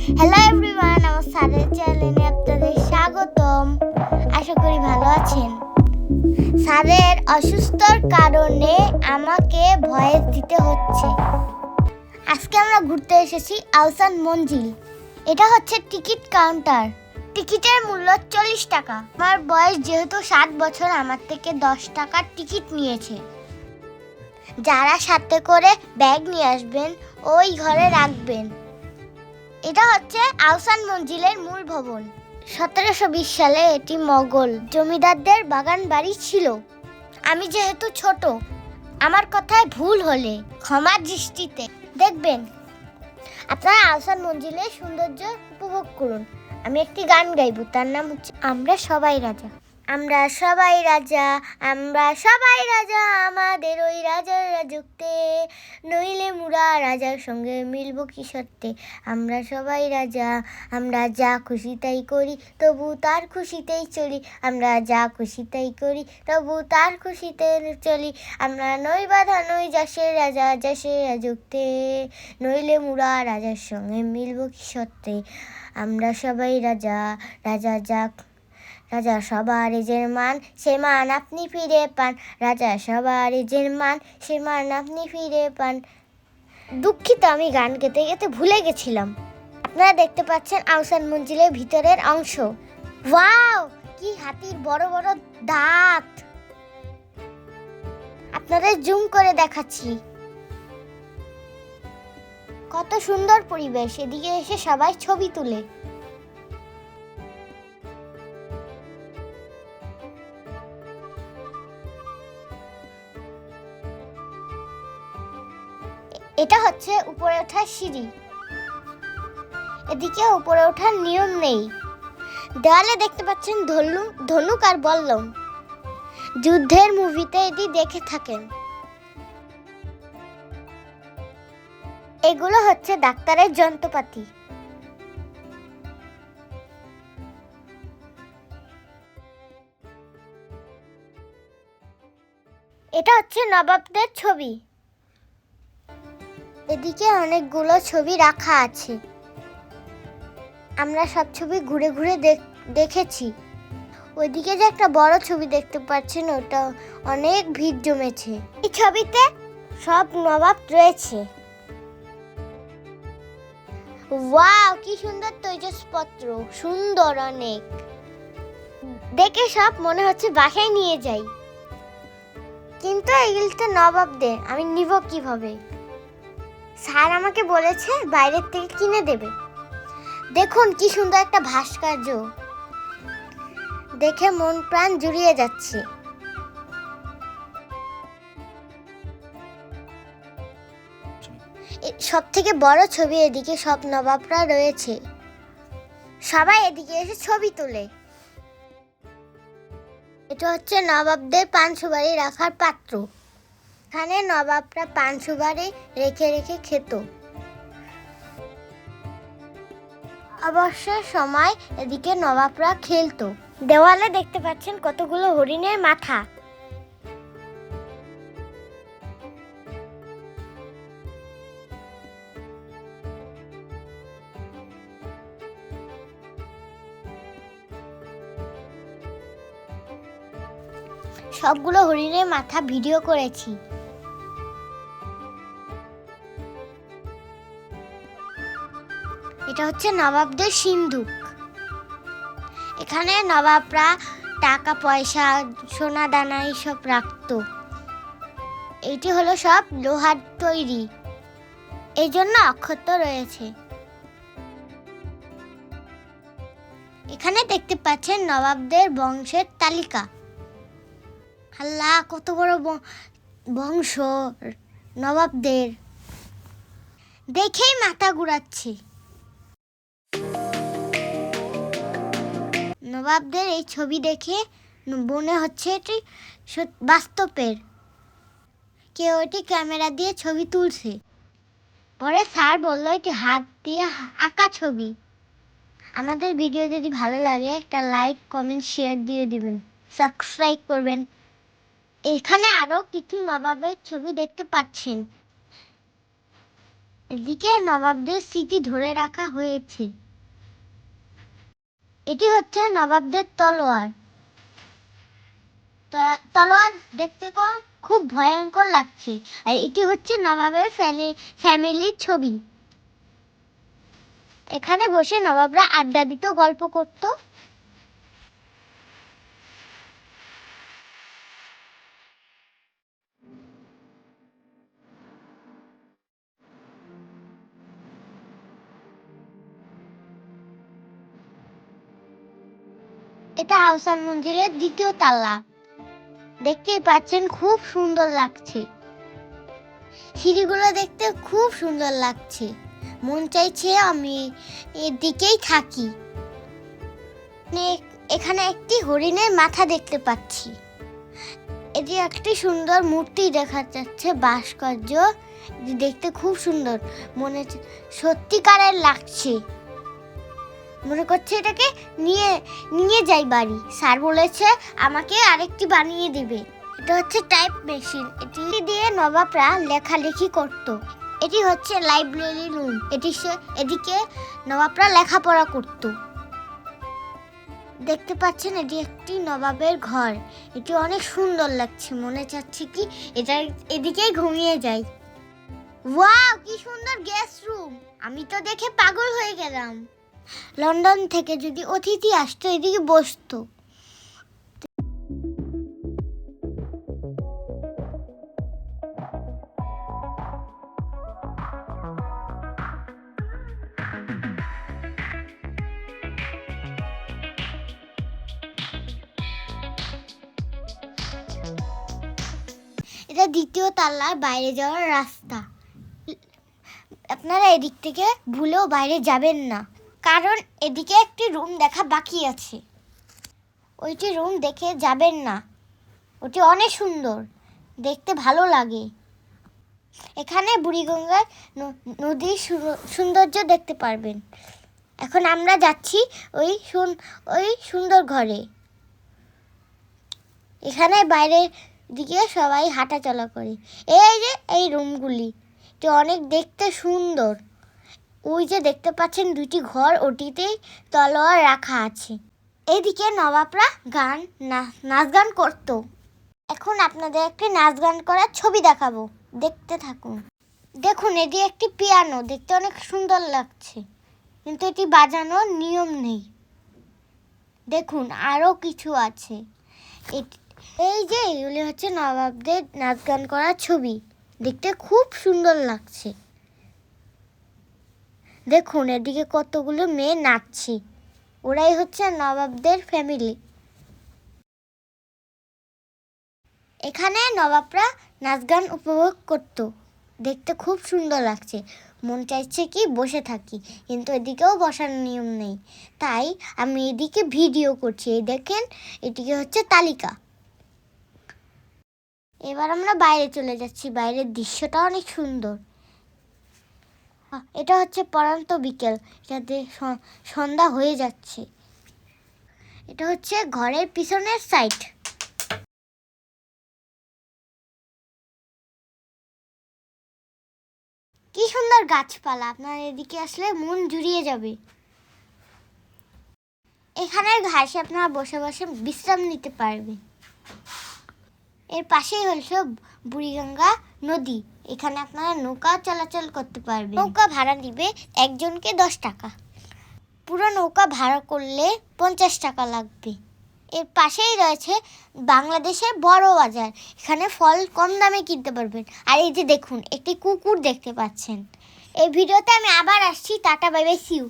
Hello everyone আমার স্যারের চ্যানেলে আপনাদের স্বাগতম। আশা করি ভালো আছেন। স্যারের অসুস্থর কারণে আমাকে ভয়েস দিতে হচ্ছে। আজকে আমরা ঘুরতে এসেছি আউসান মঞ্জিল। এটা হচ্ছে টিকিট কাউন্টার। টিকিটের মূল্য চল্লিশ টাকা। আমার বয়স যেহেতু সাত বছর, আমার থেকে দশ টাকার টিকিট নিয়েছে। যারা সাথে করে ব্যাগ নিয়ে আসবেন, ওই ঘরে রাখবেন। এটা হচ্ছে আহসান মঞ্জিলের মূল ভবন। সতেরোশো বিশ সালে এটি মোগল জমিদারদের বাগান বাড়ি ছিল। আমি যেহেতু ছোট, আমার কথায় ভুল হলে ক্ষমা দৃষ্টিতে দেখবেন। আপনারা আহসান মঞ্জিলের সৌন্দর্য উপভোগ করুন। আমি একটি গান গাইবো, তার নাম হচ্ছে আমরা সবাই রাজা। আমরা সবাই রাজা, আমরা সবাই রাজা, আমাদের ওই রাজার রাজত্বে। নইলে মুরা রাজার সঙ্গে মিলব কি সত্যে? আমরা সবাই রাজা, আমরা যা খুশি তাই করি, তবু তার খুশিতেই চলি। আমরা যা খুশি তাই করি, তবু তার খুশিতে চলি। আমরা নই বাধা, নই যাসের রাজা যাসের রাজত্বে। নইলে মুরা রাজার সঙ্গে মিলব কি সত্যে? আমরা সবাই রাজা রাজা যাক রাজা সবার যে মান, সে মান আপনি ফিরে পান। রাজা সবার যে মান, সে মান আপনি ফিরে পান। দুঃখিত আমি গান গেতে গেতে ভুলে গেছিলাম। আপনারা দেখতে পাচ্ছেন আউসান মঞ্জিলের ভিতরের অংশ। ওয়াও, কি হাতির বড় বড় দাঁত। আপনাদের জুম করে দেখাচ্ছি। কত সুন্দর পরিবেশ, এদিকে এসে সবাই ছবি তুলে। এটা হচ্ছে উপরে ওঠার সিঁড়ি। এদিকে উপরে ওঠার নিয়ম নেই। দেওয়ালে দেখতে পাচ্ছেন ধনু, ধনুক আর বল্লম। যুদ্ধের মুভিতে এটি দেখে থাকেন। এগুলো হচ্ছে ডাক্তারের যন্ত্রপাতি। এটা হচ্ছে নবাবদের ছবি। এদিকে অনেকগুলো ছবি রাখা আছে। আমরা সব ছবি ঘুরে ঘুরে দেখ- দেখেছি। ওইদিকে যে একটা বড় ছবি দেখতে পাচ্ছেন, ওটা অনেক ভিড় জমেছে। এই ছবিতে সব নবাব রয়েছে। ওয়াও, কি সুন্দর তৈজসপত্র, সুন্দর অনেক। দেখে সব মনে হচ্ছে বাসায় নিয়ে যাই। কিন্তু এগুলো তো নবাবদের, আমি নিব কীভাবে? স্যার আমাকে বলেছে বাইরের থেকে কিনে দেবে। দেখুন কি সুন্দর একটা ভাস্কর্য। দেখে মন প্রাণ জুড়িয়ে যাচ্ছে। সব থেকে বড় ছবি এদিকে সব নবাবরা রয়েছে। সবাই এদিকে এসে ছবি তোলে। এটা হচ্ছে নবাবদের পান সুপারি রাখার পাত্র। এখানে নবাবরা পান সুপারি রেখে রেখে খেত। অবসর সময় এদিকে নবাবরা খেলতো। দেওয়ালে দেখতে পাচ্ছেন কতগুলো হরিণের মাথা। সবগুলো হরিণের মাথা ভিডিও করেছি। এটা হচ্ছে নবাবদের সিন্ধুক এখানে নবাবরা টাকা, পয়সা, সোনা, দানা এইসব রাখতো। এটি হলো সব লোহার তৈরি। এই জন্য অক্ষত রয়েছে। এখানে দেখতে পাচ্ছেন নবাবদের বংশের তালিকা। আল্লাহ, কত বড় বংশ নবাবদের। দেখেই মাথা ঘুরাচ্ছে। নবাবদের এই ছবি দেখে মনে হচ্ছে এটি সত- বাস্তবের। কেউ এটি ক্যামেরা দিয়ে ছবি তুলছে। পরে স্যার বলল, এটি হাত দিয়ে আঁকা ছবি। আমাদের ভিডিও যদি ভালো লাগে, একটা লাইক, কমেন্ট, শেয়ার দিয়ে দিবেন। সাবস্ক্রাইব করবেন। এখানে আরও কিছু নবাবের ছবি দেখতে পাচ্ছেন। এদিকে নবাবদের স্মৃতি ধরে রাখা হয়েছে। এটি হচ্ছে নবাবদের তলোয়ার। তলোয়ার দেখতে খুব ভয়ঙ্কর লাগছে। আর এটি হচ্ছে নবাবের ফ্যামিলির ছবি। এখানে বসে নবাবরা আড্ডা দিত, গল্প করত। এটা আহসান মন্দিরের দ্বিতীয় তালা। দেখতেই পাচ্ছেন খুব সুন্দর লাগছে। সিঁড়িগুলো দেখতে খুব সুন্দর লাগছে। মন চাইছে আমি এর দিকেই থাকি। এখানে একটি হরিণের মাথা দেখতে পাচ্ছি। এটি একটি সুন্দর মূর্তি দেখা যাচ্ছে, ভাস্কর্য। দেখতে খুব সুন্দর। মনে সত্যিকারের লাগছে। মনে করছে এটাকে নিয়ে নিয়ে যাই বাড়ি। স্যার বলেছে আমাকে আরেকটি বানিয়ে দিবে। এটা হচ্ছে টাইপ মেশিন এটি দিয়ে নবাবরা লেখালেখি করত। এটি হচ্ছে লাইব্রেরি রুম এটি সে- এদিকে নবাবরা লেখাপড়া করত। দেখতে পাচ্ছেন, এটি একটি নবাবের ঘর। এটি অনেক সুন্দর লাগছে। মনে চাচ্ছে কি এটা এদিকেই ঘুমিয়ে যাই। ওয়াও, কি সুন্দর গেস্ট রুম আমি তো দেখে পাগল হয়ে গেলাম। লন্ডন থেকে যদি অতিথি আসতো, এদিকে বসতো। এটা দ্বিতীয় তালার বাইরে যাওয়ার রাস্তা। আপনারা এদিক থেকে ভুলেও বাইরে যাবেন না। কারণ এদিকে একটি রুম দেখা বাকি আছে। ওইটি রুম দেখে যাবেন না। ওটি অনেক সুন্দর। দেখতে ভালো লাগে। এখানে বুড়িগঙ্গার নদীর সৌন্দর্য দেখতে পারবেন। এখন আমরা যাচ্ছি ওই ওই সুন্দর ঘরে। এখানে বাইরের দিকে সবাই হাঁটা চলা করে। এই যে, এই রুমগুলি। এটি অনেক দেখতে সুন্দর। ওই যে দেখতে পাচ্ছেন দুটি ঘর ওটিতেই তলোয়ার রাখা আছে। এদিকে নবাবরা গান নাচ গান করতো। এখন আপনাদের একটি নাচ গান করার ছবি দেখাবো। দেখতে থাকুন। দেখুন, এটি একটি পিয়ানো। দেখতে অনেক সুন্দর লাগছে। কিন্তু এটি বাজানোর নিয়ম নেই। দেখুন আরও কিছু আছে। এই যে এগুলি হচ্ছে নবাবদের নাচ গান করার ছবি। দেখতে খুব সুন্দর লাগছে। দেখুন, এদিকে কতগুলো মেয়ে নাচছে। ওরাই হচ্ছে নবাবদের ফ্যামিলি এখানে নবাবরা নাচ গান উপভোগ করত। দেখতে খুব সুন্দর লাগছে। মন চাইছে কি বসে থাকি, কিন্তু এদিকেও বসার নিয়ম নেই। তাই আমি এদিকে ভিডিও করছি। এই দেখেন এটিকে হচ্ছে তালিকা। এবার আমরা বাইরে চলে যাচ্ছি। বাইরের দৃশ্যটা অনেক সুন্দর। এটা হচ্ছে পড়ান্ত বিকেল। এটাতে সন্ধ্যা হয়ে যাচ্ছে। এটা হচ্ছে ঘরের পিছনের সাইড কি সুন্দর গাছপালা। আপনার এদিকে আসলে মন জুড়িয়ে যাবে। এখানের ঘাসে আপনারা বসে বসে বিশ্রাম নিতে পারবেন। এর পাশেই হচ্ছে বুড়িগঙ্গা নদী, এখানে আপনারা নৌকা চলাচল করতে পারবেন। নৌকা ভাড়া দিবে একজনকে দশ টাকা। পুরো নৌকা ভাড়া করলে পঞ্চাশ টাকা লাগবে। এর পাশেই রয়েছে বাংলাদেশের বড় বাজার। এখানে ফল কম দামে কিনতে পারবেন। আর এই যে দেখুন, একটি কুকুর দেখতে পাচ্ছেন। এই ভিডিওতে আমি আবার আসছি, টাটা, বাই বাই সিউ